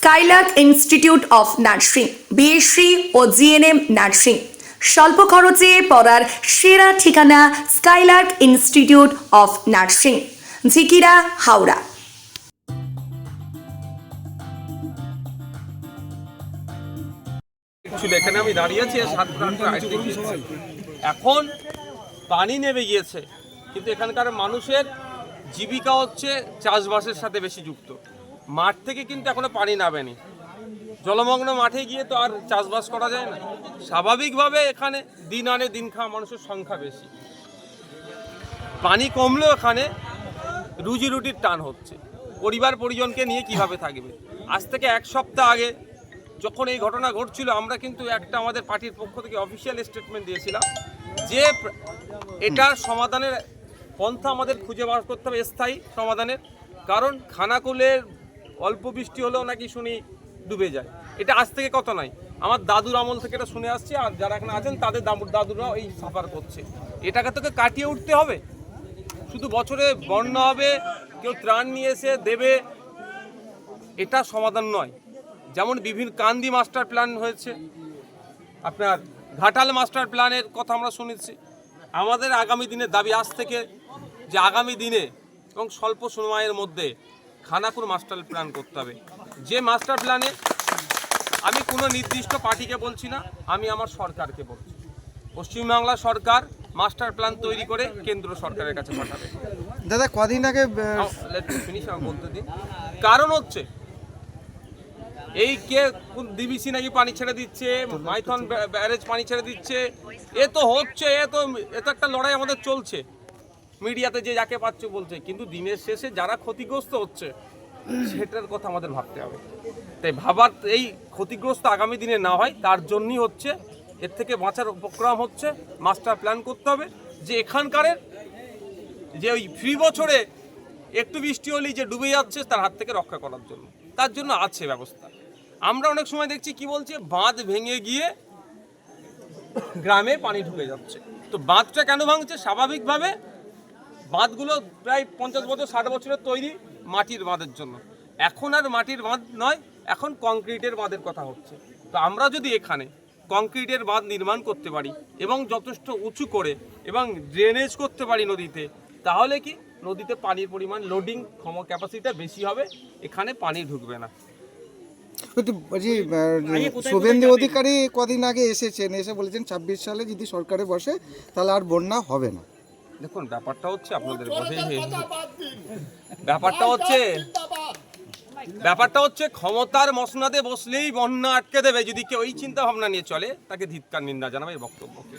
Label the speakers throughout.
Speaker 1: Skylark institute of nursing BSc O GNM nursing স্বল্প খরচে পড়ার সেরা ঠিকানা skylark institute of nursing Jhikira Howrah.
Speaker 2: ছিল এখানে আমি দাঁড়িয়ে আছি সাত এখন পানি নেমে গিয়েছে কিন্তু এখানকার মানুষের জীবিকা হচ্ছে চাষবাসের সাথে বেশি যুক্ত। মাঠ থেকে কিন্তু এখনও পানি নামেনি। জলমগ্ন মাঠে গিয়ে তো আর চাষবাস করা যায় না। স্বাভাবিকভাবে এখানে দিন আনে দিন খাওয়া মানুষের সংখ্যা বেশি। পানি কমলেও এখানে রুজি রুটির টান হচ্ছে। পরিবার পরিজনকে নিয়ে কীভাবে থাকবে? আজ থেকে এক সপ্তাহ আগে যখন এই ঘটনা ঘটছিল, আমরা কিন্তু একটা আমাদের পার্টির পক্ষ থেকে অফিসিয়াল স্টেটমেন্ট দিয়েছিলাম যে এটার সমাধানের পন্থা আমাদের খুঁজে বার করতে হবে, স্থায়ী সমাধানের। কারণ খানাকুলের অল্প বৃষ্টি হলেও নাকি শুনি ডুবে যায়। এটা আজ থেকে কত নয়। আমার দাদুর আমল থেকে এটা শুনে আসছি, আর যারা এখানে আছেন, তাদের দাদুরাও এই সাফার করছে। এটাকে তোকে কাটিয়ে উঠতে হবে? শুধু বছরে বন্যা হবে, কেউ ত্রাণ নিয়ে এসে দেবে, এটা সমাধান নয়। যেমন বিভিন্ন কান্দি মাস্টার প্ল্যান হয়েছে, আপনার ঘাটাল মাস্টার প্ল্যানের কথা আমরা শুনেছি। আমাদের আগামী দিনের দাবি আজ থেকে যে আগামী দিনে এবং স্বল্প সময়ের মধ্যে খানাকুর মাস্টার প্ল্যান করতে হবে। যে মাস্টার প্ল্যানে আমি কোনো নির্দিষ্ট পার্টিকে বলছি না আমি আমার সরকারকে বলছি। পশ্চিমবাংলা সরকার মাস্টার প্ল্যান তৈরি করে কেন্দ্র সরকারের কাছে পাঠাবে।
Speaker 3: দাদা কদিন আগে
Speaker 2: আমার বলতে দিন কারণ হচ্ছে এই কে ডিবিসি নাকি পানি ছেড়ে দিচ্ছে মাইথন ব্যারেজ পানি ছেড়ে দিচ্ছে এ তো হচ্ছে এ তো এ তো একটা লড়াই আমাদের চলছে। মিডিয়াতে যে যাকে পাচ্ছে বলছে, কিন্তু দিনের শেষে যারা ক্ষতিগ্রস্ত হচ্ছে, সেটার কথা আমাদের ভাবতে হবে। তাই ভাবার এই ক্ষতিগ্রস্ত আগামী দিনে না হয়, তার জন্যই হচ্ছে, এর থেকে বাঁচার উপক্রম হচ্ছে, মাস্টার প্ল্যান করতে হবে যে এখানকারের যে ওই ফ্রি বছরে একটু বৃষ্টি হলেই যে ডুবে যাচ্ছে, তার হাত থেকে রক্ষা করার জন্য। তার জন্য আছে ব্যবস্থা। আমরা অনেক সময় দেখছি কি বলছে, বাঁধ ভেঙে গিয়ে গ্রামে পানি ঢুকে যাচ্ছে। তো বাঁধটা কেন ভাঙছে? স্বাভাবিকভাবে বাঁধগুলো প্রায় পঞ্চাশ বছর ষাট বছরের তৈরি মাটির বাঁধের জন্য। এখন আর মাটির বাঁধ নয় এখন কংক্রিটের বাঁধের কথা হচ্ছে। তো আমরা যদি এখানে কংক্রিটের বাঁধ নির্মাণ করতে পারি এবং যথেষ্ট উঁচু করে এবং ড্রেনেজ করতে পারি নদীতে তাহলে কি নদীতে পানির পরিমাণ লোডিং ক্ষম ক্যাপাসিটিটা বেশি হবে এখানে পানি ঢুকবে না।
Speaker 3: বলছি, বলছি শুভেন্দু অধিকারী কদিন আগে এসেছেন এসে বলেছেন ছাব্বিশ সালে যদি সরকারে বসে তাহলে আর বন্যা হবে না।
Speaker 2: দেখুন ব্যাপারটা হচ্ছে আপনাদের কথাই ব্যাপারটা হচ্ছে ব্যাপারটা হচ্ছে ক্ষমতার মসনাদে বসলেই বন্যা আটকে দেবে। যদি কেউ ওই চিন্তা ভাবনা নিয়ে চলে তাকে ধিৎকার নিন্দা জানাবে এই বক্তব্যকে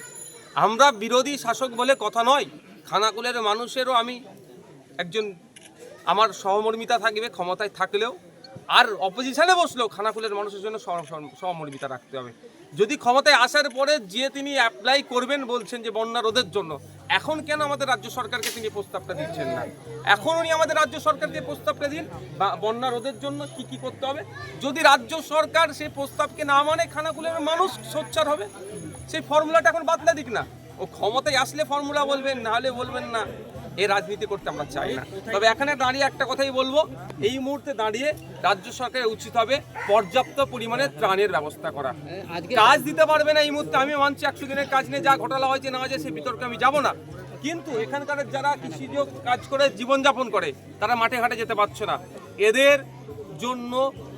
Speaker 2: আমরা বিরোধী শাসক বলে কথা নয় খানাকুলের মানুষেরও আমি একজন আমার সহমর্মিতা থাকবে ক্ষমতায় থাকলেও আর অপোজিশনে বসলেও খানাকুলের মানুষের জন্য সহ- সহ- সহমর্মিতা রাখতে হবে। যদি ক্ষমতায় আসার পরে যে তিনি অ্যাপ্লাই করবেন বলছেন যে বন্যা রোধের জন্য, এখন কেন আমাদের রাজ্য সরকারকে তিনি প্রস্তাবটা দিচ্ছেন না? এখন উনি আমাদের রাজ্য সরকারকে প্রস্তাবটা দিন, বা বন্যা রোধের জন্য কি কি করতে হবে? যদি রাজ্য সরকার সেই প্রস্তাবকে না মানে খানাকুলের মানুষ সোচ্চার হবে? সেই ফর্মুলাটা এখন বাতলা দিক না। ও ক্ষমতায় আসলে ফর্মুলা বলবেন নাহলে বলবেন না। এই রাজনীতি করতে আমরা চাই না। তবে এখানে দাঁড়িয়ে একটা কথাই বলব এই মুহূর্তে দাঁড়িয়ে রাজ্য সরকারের উচিত হবে পর্যাপ্ত পরিমাণে ত্রাণের ব্যবস্থা করা। কাজ দিতে পারবে না এই মুহূর্তে আমি মানছি একশো দিনের কাজ নিয়ে যা ঘটনা হয়েছে না হয়েছে সে বিতর্কে আমি যাব না। কিন্তু এখানকার যারা কৃষিজ কাজ করে জীবনযাপন করে তারা মাঠে ঘাটে যেতে পারছে না। এদের জন্য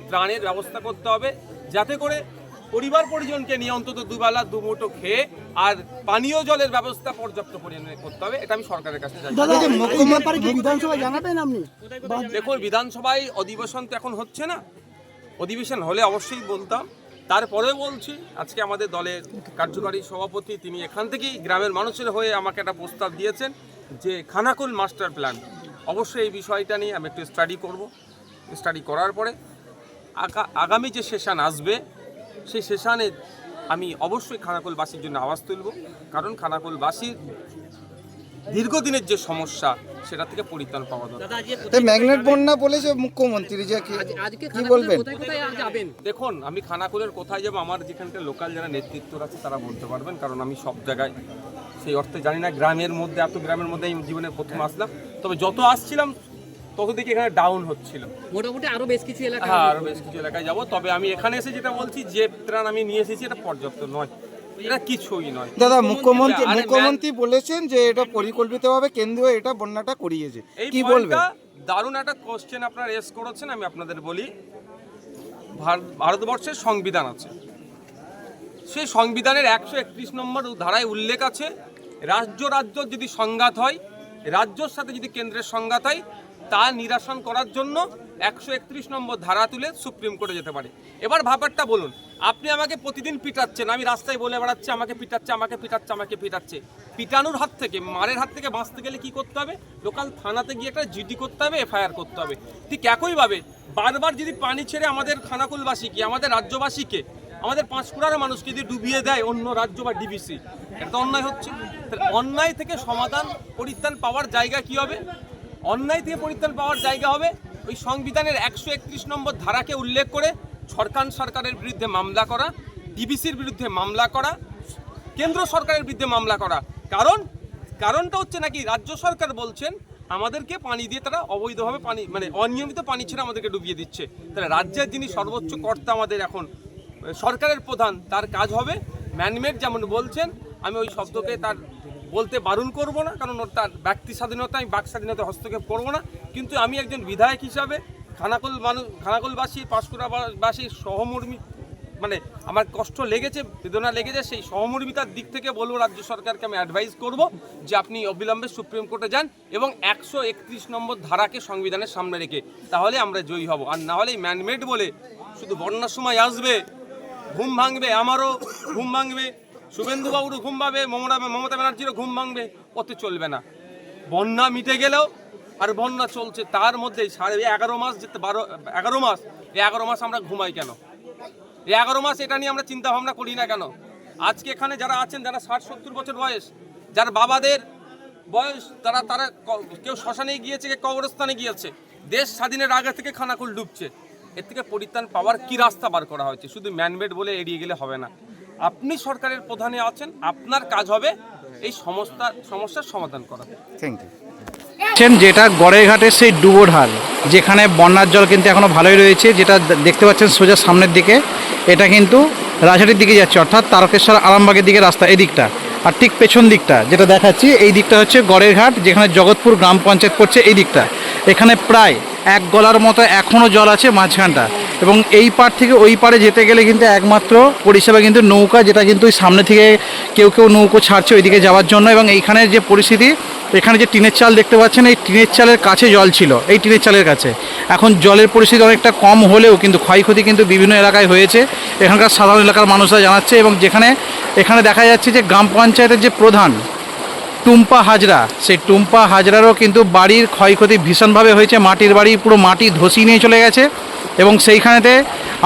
Speaker 2: ত্রাণের ব্যবস্থা করতে হবে যাতে করে পরিবার পরিজনকে নিয়ে অন্তত দুবেলা দুমুঠো খেয়ে আর পানীয় জলের ব্যবস্থা পর্যাপ্ত পরিমাণে করতে হবে এটা আমি সরকারের কাছে
Speaker 4: জানাবেন আপনি?
Speaker 2: দেখুন বিধানসভায় অধিবেশন তো এখন হচ্ছে না। অধিবেশন হলে অবশ্যই বলতাম। তারপরে বলছি আজকে আমাদের দলের কার্যকারী সভাপতি তিনি এখান থেকেই গ্রামের মানুষের হয়ে আমাকে একটা প্রস্তাব দিয়েছেন যে খানাকুল মাস্টার প্ল্যান। অবশ্যই এই বিষয়টা নিয়ে আমি একটু স্টাডি করব। স্টাডি করার পরে আগামী যে সেশন আসবে সেই সেশানে আমি অবশ্যই খানাকুলবাসীর জন্য আওয়াজ তুলব কারণ খানাকুলবাসীর দীর্ঘদিনের যে সমস্যা সেটা থেকে পরিত্রাণ পাওয়া দরকার।
Speaker 3: ম্যাগনেট বন্যা বলেছে মুখ্যমন্ত্রী যে কি বলবেন?
Speaker 2: দেখুন আমি খানাকুলের কোথায় যাব আমার যেখানকার লোকাল যারা নেতৃত্ব আছে তারা বলতে পারবেন কারণ আমি সব জায়গায় সেই অর্থে জানি না গ্রামের মধ্যে এত গ্রামের মধ্যে আমি জীবনে প্রথম আসলাম। তবে যত আসছিলাম তত দেখি এখানে ডাউন হচ্ছিল।
Speaker 5: মোটামুটি আরও বেশ কিছু এলাকা
Speaker 2: হ্যাঁ আরও বেশ কিছু এলাকায় যাব। তবে আমি এখানে এসে যেটা বলছি যে ত্রাণ আমি নিয়ে এসেছি এটা পর্যাপ্ত নয়। এটা কিছুই নয়।
Speaker 3: দাদা মুখ্যমন্ত্রী মুখ্যমন্ত্রী বলেছেন যে এটা পরিকল্পিতভাবে কেন্দ্রীয় এটা বন্যাটা করিয়েছে। কি বলবেন?
Speaker 2: দারুণ একটা কোশ্চেন আপনারা এস করেছেন আমি আপনাদের বলি। ভারতবর্ষের সংবিধান আছে। সেই সংবিধানের একশো একত্রিশ নম্বর ধারায় উল্লেখ আছে রাজ্য রাজ্য যদি সংঘাত হয় রাজ্যর সাথে যদি কেন্দ্রের সংঘাত হয় তা নিরাসন করার জন্য একশো একত্রিশ নম্বর ধারা তুলে সুপ্রিম কোর্টে যেতে পারে। এবার ব্যাপারটা বলুন, আপনি আমাকে প্রতিদিন পিটাচ্ছেন, আমি রাস্তায় বলে বেড়াচ্ছি, আমাকে পিটাচ্ছে আমাকে পিটাচ্ছে আমাকে পিটাচ্ছে। পিটানোর হাত থেকে, মারের হাত থেকে বাঁচতে গেলে কি করতে হবে? লোকাল থানাতে গিয়ে একটা জিডি করতে হবে এফআইআর করতে হবে। ঠিক একইভাবে বারবার যদি পানি ছেড়ে আমাদের খানাকুলবাসীকে, আমাদের রাজ্যবাসীকে, আমাদের পাঁশকুড়ার মানুষকে যদি ডুবিয়ে দেয় অন্য রাজ্য বা ডিবিসি এটা তো অন্যায় হচ্ছে। অন্যায় থেকে সমাধান, পরিত্রাণ পাওয়ার জায়গা কি হবে? অন্যায় থেকে পরিত্রাণ পাওয়ার জায়গা হবে। ওই সংবিধানের একশো একত্রিশ নম্বর ধারাকে উল্লেখ করে সরকার সরকারের বিরুদ্ধে মামলা করা, ডিবিসির বিরুদ্ধে মামলা করা, কেন্দ্র সরকারের বিরুদ্ধে মামলা করা। কারণ, কারণটা হচ্ছে নাকি রাজ্য সরকার বলছেন, আমাদেরকে পানি দিয়ে তারা অবৈধভাবে পানি মানে অনিয়মিত পানি ছেড়ে আমাদেরকে ডুবিয়ে দিচ্ছে। তাহলে রাজ্যের যিনি সর্বোচ্চ কর্তা আমাদের এখন, সরকারের প্রধান, তার কাজ হবে ম্যানমেড যেমন বলছেন, আমি ওই শব্দকে তার বলতে বারণ করব না, কারণ তার ব্যক্তি স্বাধীনতা, আমি বাক স্বাধীনতা হস্তক্ষেপ করব না। কিন্তু আমি একজন বিধায়ক হিসাবে খানাকুল মানুষ খানাকুলবাসী পাঁশকুড়াবাসীর সহমর্মী মানে আমার কষ্ট লেগেছে, বেদনা লেগেছে, সেই সহমর্মিতার দিক থেকে বলব, রাজ্য সরকারকে আমি অ্যাডভাইস করব যে আপনি অবিলম্বে সুপ্রিম কোর্টে যান এবং একশো একত্রিশ নম্বর ধারাকে সংবিধানের সামনে রেখে, তাহলে আমরা জয়ী হব। আর না হলে ম্যানমেড বলে শুধু বন্যার সময় আসবে, ঘুম ভাঙবে, আমারও ঘুম ভাঙবে। শুভেন্দুবাবুরও ঘুম ভাঙবে মমতা মমতা ব্যানার্জিরও ঘুম ভাঙবে ওতে চলবে না। বন্যা মিটে গেলেও আর বন্যা চলছে, তার মধ্যে সাড়ে এগারো মাস যেতে বারো এগারো মাস, এই এগারো মাস আমরা ঘুমাই কেন? এই এগারো মাস এটা নিয়ে আমরা চিন্তা ভাবনা করি না কেন? আজকে এখানে যারা আছেন, যারা ষাট সত্তর বছর বয়স, যার বাবাদের বয়স, তারা তারা কেউ শ্মশানে গিয়েছে, কেউ কবরস্থানে গিয়েছে, দেশ স্বাধীনের আগে থেকে খানাকুল ডুবছে। এর থেকে পরিত্রাণ পাওয়ার কি রাস্তা বার করা হয়েছে? শুধু ম্যানমেড বলে এড়িয়ে গেলে হবে না। আপনি সরকারের প্রধানে আছেন আপনার কাজ হবে এই সমস্যা সমস্যার সমাধান করা।
Speaker 3: থ্যাংক ইউ
Speaker 6: যেটা গড়েরঘাটের সেই ডুবোঢাল যেখানে বন্যার জল কিন্তু এখনও ভালোই রয়েছে যেটা দেখতে পাচ্ছেন সোজা সামনের দিকে এটা কিন্তু রাজহাটির দিকে যাচ্ছে অর্থাৎ তারকেশ্বর আরামবাগের দিকে রাস্তা এই দিকটা। আর ঠিক পেছন দিকটা যেটা দেখাচ্ছি এই দিকটা হচ্ছে গড়েরঘাট যেখানে জগৎপুর গ্রাম পঞ্চায়েত পড়ছে এই দিকটা। এখানে প্রায় এক গলার মতো এখনও জল আছে মাঝখানটা। এবং এই পার থেকে ওই পারে যেতে গেলে কিন্তু একমাত্র পরিষেবা কিন্তু নৌকা, যেটা কিন্তু ওই সামনে থেকে কেউ কেউ নৌকো ছাড়ছে ওইদিকে যাওয়ার জন্য। এবং এইখানের যে পরিস্থিতি, এখানে যে টিনের চাল দেখতে পাচ্ছেন, এই টিনের চালের কাছে জল ছিল, এই টিনের চালের কাছে। এখন জলের পরিস্থিতি অনেকটা কম হলেও কিন্তু ক্ষয়ক্ষতি কিন্তু বিভিন্ন এলাকায় হয়েছে। এখানকার সাধারণ এলাকার মানুষরা জানাচ্ছে এবং যেখানে, এখানে দেখা যাচ্ছে যে গ্রাম পঞ্চায়েতের যে প্রধান টুম্পা হাজরা। সেই টুম্পা হাজরারও কিন্তু বাড়ির ক্ষয়ক্ষতি ভীষণভাবে হয়েছে। মাটির বাড়ি পুরো মাটি ধসিয়ে নিয়ে চলে গেছে এবং সেইখানেতে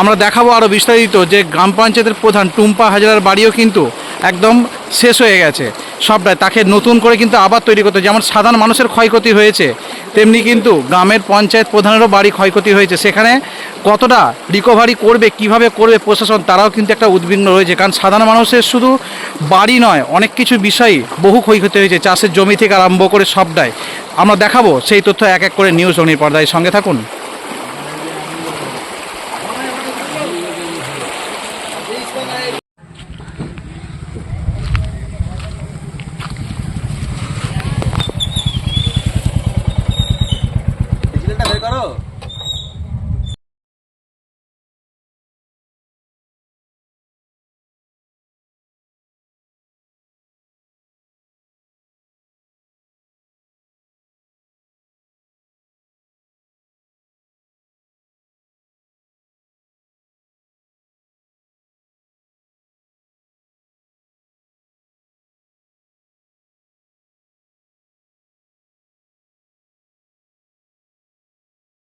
Speaker 6: আমরা দেখাবো আরও বিস্তারিত যে গ্রাম পঞ্চায়েতের প্রধান টুম্পা হাজরার বাড়িও কিন্তু একদম শেষ হয়ে গেছে। সবটাই তাকে নতুন করে কিন্তু আবার তৈরি করতে যেমন সাধারণ মানুষের ক্ষয়ক্ষতি হয়েছে, তেমনি কিন্তু গ্রামের পঞ্চায়েত প্রধানেরও বাড়ি ক্ষয়ক্ষতি হয়েছে। সেখানে কতটা রিকভারি করবে, কীভাবে করবে প্রশাসন, তারাও কিন্তু একটা উদ্বিগ্ন রয়েছে। কারণ সাধারণ মানুষের শুধু বাড়ি নয়, অনেক কিছু বিষয়ই বহু ক্ষয়ক্ষতি হয়েছে, চাষের জমি থেকে আরম্ভ করে সবটাই। আমরা দেখাবো সেই তথ্য এক এক করে নিউজ অনির পর্দায় সঙ্গে থাকুন।